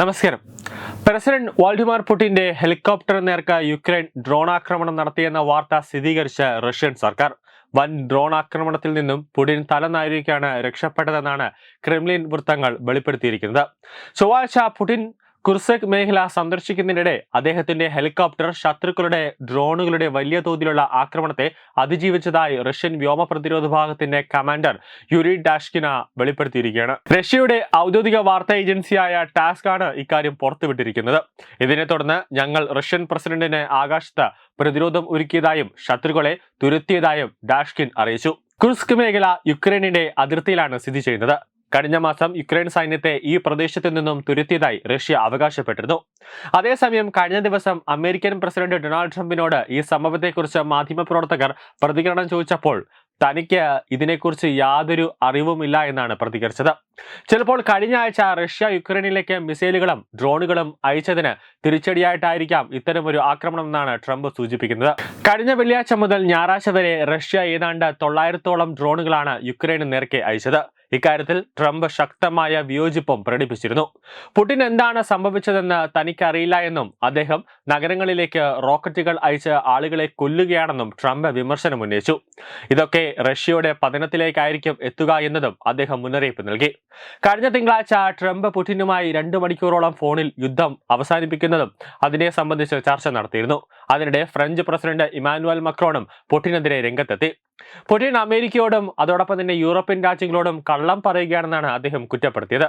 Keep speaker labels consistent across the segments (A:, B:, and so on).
A: നമസ്കാരം. President Vladimir പുടിന്റെ helicopter നേർക്ക് യുക്രൈൻ ഡ്രോൺ ആക്രമണം നടത്തിയെന്ന വാർത്ത സ്ഥിരീകരിച്ച റഷ്യൻ സർക്കാർ. വൻ ഡ്രോൺ ആക്രമണത്തിൽ നിന്നും പുടിൻ തലനാരിക്കാണ് രക്ഷപ്പെട്ടതെന്നാണ് ക്രെംലിൻ വൃത്തങ്ങൾ വെളിപ്പെടുത്തിയിരിക്കുന്നത്. ചൊവ്വാഴ്ച പുടിൻ കുർസക് മേഖല സന്ദർശിക്കുന്നതിനിടെ അദ്ദേഹത്തിന്റെ ഹെലികോപ്റ്റർ ശത്രുക്കളുടെ ഡ്രോണുകളുടെ വലിയ തോതിലുള്ള ആക്രമണത്തെ അതിജീവിച്ചതായി റഷ്യൻ വ്യോമ പ്രതിരോധ വിഭാഗത്തിന്റെ കമാൻഡർ യുരി ഡാഷ്കിന വെളിപ്പെടുത്തിയിരിക്കുകയാണ്. റഷ്യയുടെ ഔദ്യോഗിക വാർത്താ ഏജൻസിയായ ടാസ്ക് ആണ് ഇക്കാര്യം പുറത്തുവിട്ടിരിക്കുന്നത്. ഇതിനെ തുടർന്ന് ഞങ്ങൾ റഷ്യൻ പ്രസിഡന്റിന് ആകാശത്ത് പ്രതിരോധം ഒരുക്കിയതായും ശത്രുക്കളെ തുരത്തിയതായും ഡാഷ്കിൻ അറിയിച്ചു. കുർസ്ക് മേഖല യുക്രൈനിന്റെ അതിർത്തിയിലാണ് സ്ഥിതി ചെയ്യുന്നത്. കഴിഞ്ഞ മാസം യുക്രൈൻ സൈന്യത്തെ ഈ പ്രദേശത്തു നിന്നും തുരുത്തിയതായി റഷ്യ അവകാശപ്പെട്ടിരുന്നു. അതേസമയം കഴിഞ്ഞ ദിവസം അമേരിക്കൻ പ്രസിഡന്റ് ഡൊണാൾഡ് ട്രംപിനോട് ഈ സംഭവത്തെക്കുറിച്ച് മാധ്യമപ്രവർത്തകർ പ്രതികരണം ചോദിച്ചപ്പോൾ തനിക്ക് ഇതിനെക്കുറിച്ച് യാതൊരു അറിവുമില്ല എന്നാണ് പ്രതികരിച്ചത്. ചിലപ്പോൾ കഴിഞ്ഞ ആഴ്ച റഷ്യ യുക്രൈനിലേക്ക് മിസൈലുകളും ഡ്രോണുകളും അയച്ചതിന് തിരിച്ചടിയായിട്ടായിരിക്കാം ഇത്തരമൊരു ആക്രമണം എന്നാണ് ട്രംപ് സൂചിപ്പിക്കുന്നത്. കഴിഞ്ഞ വെള്ളിയാഴ്ച മുതൽ ഞായറാഴ്ച വരെ റഷ്യ ഏതാണ്ട് തൊള്ളായിരത്തോളം ഡ്രോണുകളാണ് യുക്രൈന് നേരത്തെ അയച്ചത്. ഇക്കാര്യത്തിൽ ട്രംപ് ശക്തമായ വിയോജിപ്പും പ്രകടിപ്പിച്ചിരുന്നു. പുടിൻ എന്താണ് സംഭവിച്ചതെന്ന് തനിക്കറിയില്ല എന്നും അദ്ദേഹം നഗരങ്ങളിലേക്ക് റോക്കറ്റുകൾ അയച്ച് ആളുകളെ കൊല്ലുകയാണെന്നും ട്രംപ് വിമർശനം ഉന്നയിച്ചു. ഇതൊക്കെ റഷ്യയുടെ പതനത്തിലേക്കായിരിക്കും എത്തുക എന്നതും അദ്ദേഹം മുന്നറിയിപ്പ് നൽകി. കഴിഞ്ഞ തിങ്കളാഴ്ച ട്രംപ് പുടിനുമായി രണ്ടു മണിക്കൂറോളം ഫോണിൽ യുദ്ധം അവസാനിപ്പിക്കുന്നതും അതിനെ സംബന്ധിച്ച് ചർച്ച നടത്തിയിരുന്നു. അതിനിടെ ഫ്രഞ്ച് പ്രസിഡന്റ് ഇമാനുവൽ മക്രോണും പുടിനെതിരെ രംഗത്തെത്തി. പുടിൻ അമേരിക്കയോടും അതോടൊപ്പം തന്നെ യൂറോപ്യൻ രാജ്യങ്ങളോടും കള്ളം പറയുകയാണെന്നാണ് അദ്ദേഹം കുറ്റപ്പെടുത്തിയത്.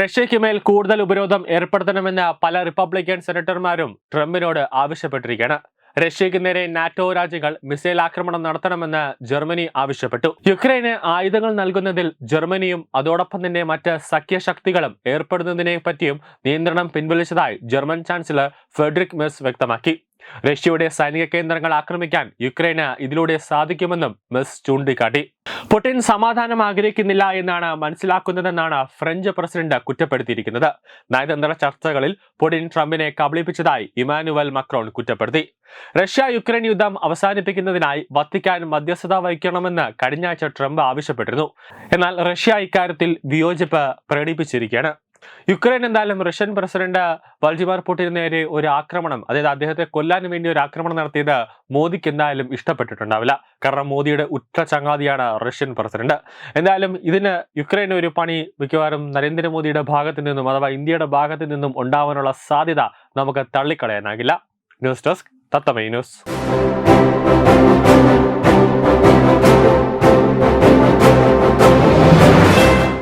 A: റഷ്യയ്ക്ക് മേൽ കൂടുതൽ ഉപരോധം ഏർപ്പെടുത്തണമെന്ന് പല റിപ്പബ്ലിക്കൻ സെനറ്റർമാരും ട്രംപിനോട് ആവശ്യപ്പെട്ടിരിക്കുകയാണ്. റഷ്യയ്ക്ക് നേരെ നാറ്റോ രാജ്യങ്ങൾ മിസൈൽ ആക്രമണം നടത്തണമെന്ന് ജർമ്മനി ആവശ്യപ്പെട്ടു. യുക്രൈന് ആയുധങ്ങൾ നൽകുന്നതിൽ ജർമ്മനിയും അതോടൊപ്പം തന്നെ മറ്റ് സഖ്യശക്തികളും ഏർപ്പെടുന്നതിനെ പറ്റിയും നിയന്ത്രണം പിൻവലിച്ചതായി ജർമ്മൻ ചാൻസലർ ഫെഡറിക് മെസ് വ്യക്തമാക്കി. റഷ്യയുടെ സൈനിക കേന്ദ്രങ്ങൾ ആക്രമിക്കാൻ യുക്രൈന് ഇതിലൂടെ സാധിക്കുമെന്നും മിസ് ചൂണ്ടിക്കാട്ടി. പുടിൻ സമാധാനം ആഗ്രഹിക്കുന്നില്ല എന്നാണ് മനസ്സിലാക്കുന്നതെന്നാണ് ഫ്രഞ്ച് പ്രസിഡന്റ് കുറ്റപ്പെടുത്തിയിരിക്കുന്നത്. നയതന്ത്ര ചർച്ചകളിൽ പുടിൻ ട്രംപിനെ കബളിപ്പിച്ചതായി ഇമാനുവൽ മക്രോൺ കുറ്റപ്പെടുത്തി. റഷ്യ യുക്രൈൻ യുദ്ധം അവസാനിപ്പിക്കുന്നതിനായി വത്തിക്കാൻ മധ്യസ്ഥത വഹിക്കണമെന്ന് കഴിഞ്ഞ ആഴ്ച ട്രംപ് ആവശ്യപ്പെട്ടിരുന്നു. എന്നാൽ റഷ്യ ഇക്കാര്യത്തിൽ വിയോജിപ്പ് പ്രകടിപ്പിച്ചിരിക്കുകയാണ്. യുക്രൈൻ എന്തായാലും റഷ്യൻ പ്രസിഡന്റ് വൾജിമാർ പുടിന് നേരെ ഒരു ആക്രമണം അതായത് അദ്ദേഹത്തെ കൊല്ലാൻ വേണ്ടി ഒരു ആക്രമണം നടത്തിയത് മോദിക്ക് എന്തായാലും ഇഷ്ടപ്പെട്ടിട്ടുണ്ടാവില്ല. കാരണം മോദിയുടെ ഉറ്റ ചങ്ങാതിയാണ് റഷ്യൻ പ്രസിഡന്റ്. എന്തായാലും ഇതിന് യുക്രൈൻ ഒരു പണി മിക്കവാറും നരേന്ദ്രമോദിയുടെ ഭാഗത്തു നിന്നും അഥവാ ഇന്ത്യയുടെ ഭാഗത്തു നിന്നും ഉണ്ടാവാനുള്ള സാധ്യത നമുക്ക് തള്ളിക്കളയാനാകില്ല. ന്യൂസ് ഡെസ്ക് തത്തമൈ ന്യൂസ്.